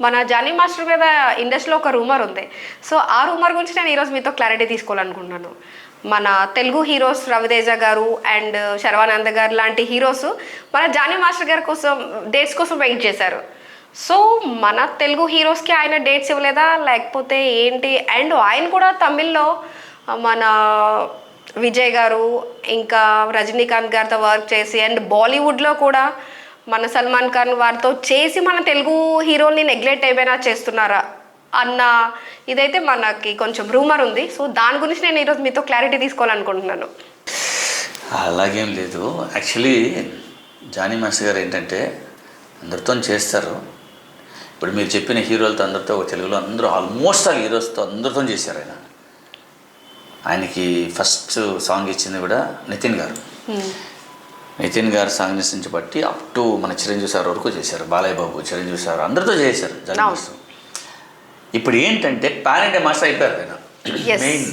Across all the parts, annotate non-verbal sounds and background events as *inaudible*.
మన Johnny master మీద ఇండస్ట్రీలో ఒక రూమర్ ఉంది. సో ఆ రూమర్ గురించి నేను ఈరోజు మీతో క్లారిటీ తీసుకోవాలనుకుంటున్నాను. మన తెలుగు హీరోస్ రవితేజ గారు అండ్ శర్వానంద గారు లాంటి హీరోస్ మన జానీ మాస్టర్ గారి కోసం డేట్స్ కోసం వెయిట్ చేశారు. సో మన తెలుగు హీరోస్కి ఆయన డేట్స్ ఇవ్వలేదా? లేకపోతే ఏంటి? అండ్ ఆయన కూడా తమిళ్ళో మన విజయ్ గారు ఇంకా రజనీకాంత్ గారితో వర్క్ చేసి అండ్ బాలీవుడ్లో కూడా మన సల్మాన్ ఖాన్ వారితో చేసి మన తెలుగు హీరోల్ని నెగ్లెక్ట్ ఏమైనా చేస్తున్నారా? అన్న ఇదైతే మనకి కొంచెం రూమర్ ఉంది. సో దాని గురించి నేను ఈరోజు మీతో క్లారిటీ తీసుకోవాలనుకుంటున్నాను. అలాగేం లేదు. యాక్చువల్లీ జానీ మాస్టర్ గారు ఏంటంటే అందరితో చేస్తారు. ఇప్పుడు మీరు చెప్పిన హీరోలతో అందరితో ఒక తెలుగులో అందరూ ఆల్మోస్ట్ ఆల్ హీరోస్తో అందరితో చేశారు ఆయన. ఆయనకి ఫస్ట్ సాంగ్ ఇచ్చింది కూడా నితిన్ గారు. నితిన్ గారు సాంగ్ నుంచి బట్టి అప్ టు మన చిరంజీవి సార్ వరకు చేశారు. బాలయ్య బాబు చిరంజీవి సార్ అందరితో చేశారు. మాస్టర్ ఇప్పుడు ఏంటంటే పాన్ ఇండియా మాస్టర్ అయిపోయారు ఆయన మెయిన్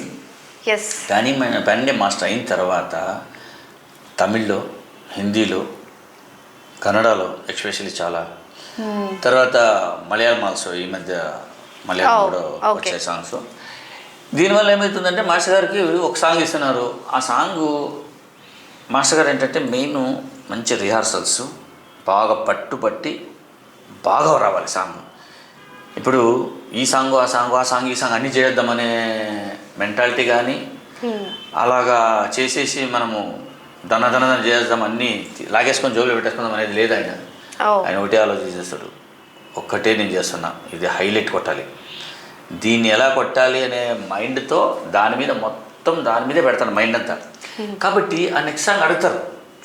కానీ పాన్ ఇండియా మాస్టర్ అయిన తర్వాత తమిళ్ళో హిందీలో కన్నడలో ఎక్స్పెషల్లీ చాలా. తర్వాత మలయాళం ఆల్సో ఈ మధ్య మలయాళం Oh, కూడా. వచ్చాయి సాంగ్స్ దీనివల్ల ఏమవుతుందంటే మాస్టర్ గారికి ఒక సాంగ్ ఇస్తున్నారు. ఆ సాంగ్ మాస్టర్ గారు ఏంటంటే మెయిన్ మంచి రిహార్సల్స్ బాగా పట్టుపట్టి బాగా రావాలి సాంగ్. ఇప్పుడు ఈ సాంగ్ ఆ సాంగ్ ఆ సాంగ్ ఈ సాంగ్ అన్నీ చేద్దామనే మెంటాలిటీ కానీ అలాగా చేసేసి మనము దన దన దన చేద్దాం అన్నీ లాగేసుకొని జోబులో పెట్టేసుకుందాం అనేది లేదు ఆయన. ఆయన ఒకటే ఆలోచన చేస్తాడు. ఒక్కటే నేను చేస్తున్నా. ఇది హైలైట్ కొట్టాలి. దీన్ని ఎలా కొట్టాలి అనే మైండ్తో దాని మీద మొత్తం దాని మీదే పెడతాను మైండ్ అంతా. కాబట్టి ఆ నెక్స్ట్ సాంగ్ అడుగుతారు.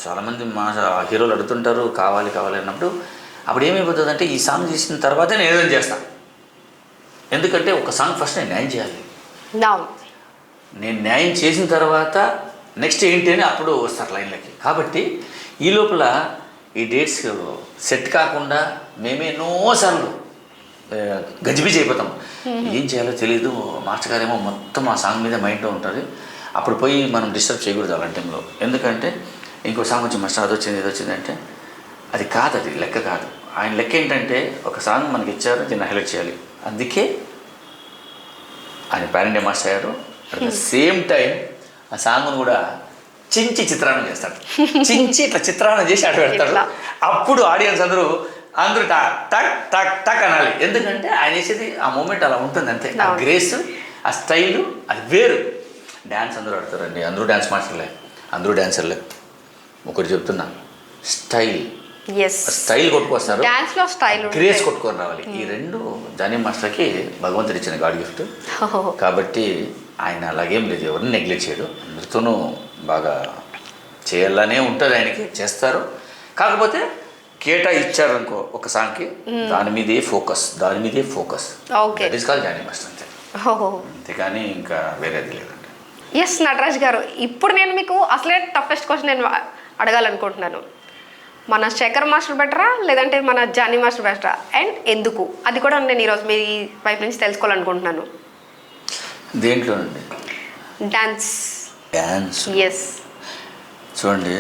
చాలామంది మా హీరోలు అడుగుతుంటారు కావాలి కావాలి అన్నప్పుడు అప్పుడు ఏమైపోతుందంటే ఈ సాంగ్ చేసిన తర్వాతే నేను ఏదైనా చేస్తాను ఎందుకంటే ఒక సాంగ్ ఫస్ట్ నేను న్యాయం చేయాలి. నేను న్యాయం చేసిన తర్వాత నెక్స్ట్ ఏంటి అని అప్పుడు వస్తారు లైన్లకి కాబట్టి ఈ లోపల ఈ డేట్స్ సెట్ కాకుండా మేమే ఎన్నోసార్లు గజిబిజి అయిపోతాం. ఏం చేయాలో తెలియదు మాస్టర్ గారేమో మొత్తం ఆ సాంగ్ మీద మైండ్లో ఉంటుంది. అప్పుడు పోయి మనం డిస్టర్బ్ చేయకూడదు అలాంటి టైంలో. ఎందుకంటే ఇంకో సాంగ్ వచ్చి మాస్టర్ అది వచ్చింది ఇది వచ్చింది అంటే అది కాదు అది లెక్క కాదు. ఆయన లెక్క ఏంటంటే ఒక సాంగ్ మనకి ఇచ్చారు దీన్ని హైలైట్ చేయాలి. అందుకే ఆయన పారెండే మాస్టర్ అయ్యారు. అట్ ద సేమ్ టైం ఆ సాంగ్ను కూడా చించి చిత్రాన్ని చేస్తాడు. చించి ఇట్లా చిత్రాన్ని చేసి అటు పెడతాడు. అప్పుడు ఆడియన్స్ అందరూ అందరూ టక్ టక్ టక్ టక్ అనాలి. ఎందుకంటే ఆయన చేసేది ఆ మూమెంట్ అలా ఉంటుంది అంతే. ఆ. గ్రేస్ ఆ స్టైల్ అది వేరు. డ్యాన్స్ అందరూ ఆడతారండి. అందరూ డ్యాన్స్ మాస్టర్లే అందరూ డాన్సర్లే ఒకటి చెప్తున్నా. స్టైల్ స్టైల్ కొట్టుకొస్తారు. డాన్స్లో స్టైల్ గ్రేస్ కొట్టుకొని రావాలి. ఈ రెండు జానీ మాస్టర్కి భగవంతుడు ఇచ్చిన గాడ్ గిఫ్ట్ కాబట్టి ఆయన అలాగేం లేదు. ఎవరిని నెగ్లెక్ట్ చేయడు. అందరితోనూ బాగా చేయాలనే ఉంటుంది ఆయనకి. చేస్తారు. కాకపోతే కేటా ఇచ్చారు అనుకో ఒక సాంగ్కి దాని మీదే ఫోకస్ దాని మీదే focus. Okay. That is call Jani master అంతే. అంతేకాని ఇంకా వేరేది లేదండి. ఎస్ నటరాజ్ గారు ఇప్పుడు నేను మీకు అసలే టఫెస్ట్ క్వశ్చన్ నేను అడగాలనుకుంటున్నాను. మన శేఖర్ మాస్టర్ బెటరా లేదంటే మన జానీ మాస్టర్ బెటరా? అండ్ ఎందుకు? అది కూడా నేను ఈరోజు మీ వైపు నుంచి తెలుసుకోవాలనుకుంటున్నాను. దేంట్లోనండి? డాన్స్ డ్యాన్స్ ఎస్ చూడండి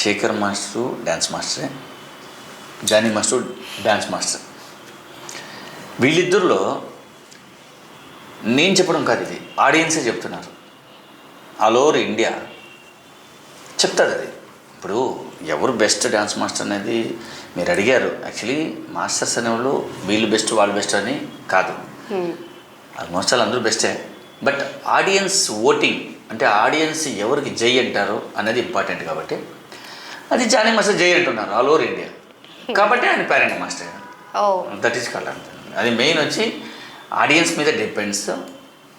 Shekhar master dance మాస్టరే. Jani master dance master. వీళ్ళిద్దరిలో నేను చెప్పడం కాదు ఇది ఆడియన్సే చెప్తున్నారు. ఆల్ ఓవర్ ఇండియా చెప్తారు అది. ఇప్పుడు ఎవరు బెస్ట్ డ్యాన్స్ మాస్టర్ అనేది మీరు అడిగారు. యాక్చువల్లీ మాస్టర్స్ అనేవాళ్ళు వీళ్ళు బెస్ట్ వాళ్ళు బెస్ట్ అని కాదు. ఆల్మోస్ట్ ఆల్ అందరూ బెస్టే. బట్ ఆడియన్స్ ఓటింగ్ అంటే ఆడియన్స్ ఎవరికి జై అంటారో అనేది ఇంపార్టెంట్ కాబట్టి అది జానీ మాస్టర్ జై అంటున్నారు ఆల్ ఓవర్ ఇండియా. కాబట్టి ఆయన పేరెంట్ మాస్టర్. ఓ. దట్ ఈస్ కాల్ అది మెయిన్ వచ్చి ఆడియన్స్ మీద డిపెండ్స్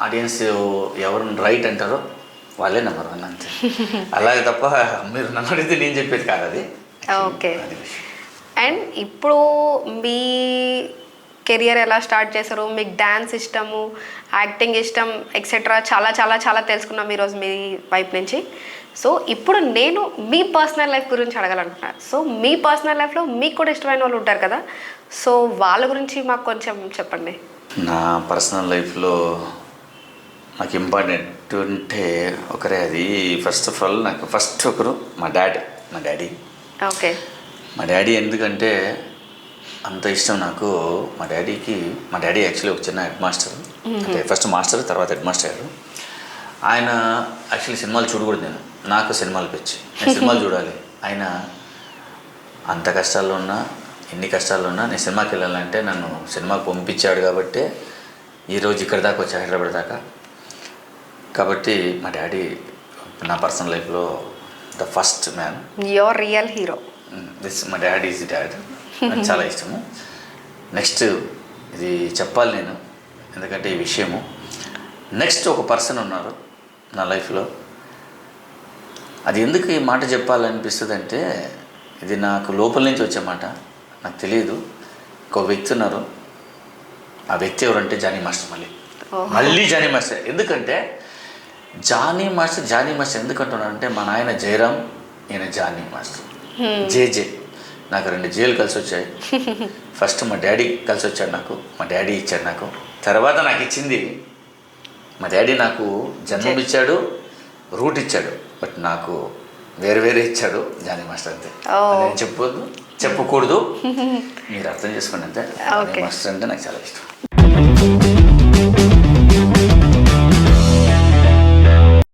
ఆడియన్స్ ఎవరు రైట్ అంటారో వాళ్ళే నెంబర్ వన్ అంతే. *laughs* అలాగే తప్ప మీరు నన్ను అడిగితే నేను చెప్పేది కాదు అది. విషయం. అండ్ ఇప్పుడు మీ కెరియర్ ఎలా స్టార్ట్ చేశారు? మీకు డ్యాన్స్ ఇష్టము యాక్టింగ్ ఇష్టం ఎక్సెట్రా చాలా చాలా చాలా తెలుసుకున్నాం ఈరోజు మీ వైపు నుంచి. సో ఇప్పుడు నేను మీ పర్సనల్ లైఫ్ గురించి అడగాలనుకుంటున్నాను సో మీ పర్సనల్ లైఫ్లో మీకు కూడా ఇష్టమైన వాళ్ళు ఉంటారు కదా? సో వాళ్ళ గురించి మాకు కొంచెం చెప్పండి. నా పర్సనల్ లైఫ్లో నాకు ఇంపార్టెంట్ ఉంటే ఒకరే అది. ఫస్ట్ ఆఫ్ ఆల్ నాకు ఫస్ట్ ఒకరు మా డాడీ మా డాడీ. ఓకే. మా డాడీ ఎందుకంటే అంత ఇష్టం నాకు. మా డాడీకి మా డాడీ యాక్చువల్లీ ఒక చిన్న హెడ్ మాస్టర్ అంటే ఫస్ట్ మాస్టర్ తర్వాత హెడ్ మాస్టర్ అయ్యారు ఆయన యాక్చువల్లీ సినిమాలు చూడకూడదు నేను. నాకు సినిమాలు పిచ్చి. నేను సినిమాలు చూడాలి. ఆయన అంత కష్టాల్లో ఉన్నా ఎన్ని కష్టాల్లో ఉన్నా నేను సినిమాకి వెళ్ళాలంటే నన్ను సినిమాకి పంపించాడు కాబట్టి ఈరోజు ఇక్కడ దాకా వచ్చి హైదరాబాద్ దాకా. కాబట్టి మా డాడీ నా పర్సనల్ లైఫ్లో the first man. Your real hero this మా డాడ్ ఈజ్ డాడ్ నాకు చాలా ఇష్టము. నెక్స్ట్ ఇది చెప్పాలి నేను ఎందుకంటే ఈ విషయము. నెక్స్ట్ ఒక పర్సన్ ఉన్నారు నా లైఫ్లో. అది ఎందుకు ఈ మాట చెప్పాలనిపిస్తుంది అంటే ఇది నాకు లోపల నుంచి వచ్చే మాట. నాకు తెలియదు ఒక వ్యక్తి ఉన్నారు. ఆ వ్యక్తి ఎవరంటే జానీ మాస్టర్ మళ్ళీ. మళ్ళీ జానీ మాస్టర్. ఎందుకంటే జానీ మాస్టర్ జానీ మాస్టర్ ఎందుకంటున్నానంటే మా నాయన జయరాం ఈయన జానీ మాస్టర్. జేజే. నాకు రెండు జేలు కలిసి వచ్చాయి *laughs* ఫస్ట్ మా డాడీ కలిసి వచ్చాడు నాకు. మా డాడీ ఇచ్చాడు నాకు. తర్వాత నాకు ఇచ్చింది మా డాడీ నాకు జన్మం ఇచ్చాడు రూట్ ఇచ్చాడు. బట్ నాకు వేరు వేరే ఇచ్చాడు జానీ మాస్టర్ అంతే. నేను చెప్పొద్దు చెప్పకూడదు *laughs* మీరు అర్థం చేసుకోండి అంతే. మాస్టర్ అంటే నాకు చాలా ఇష్టం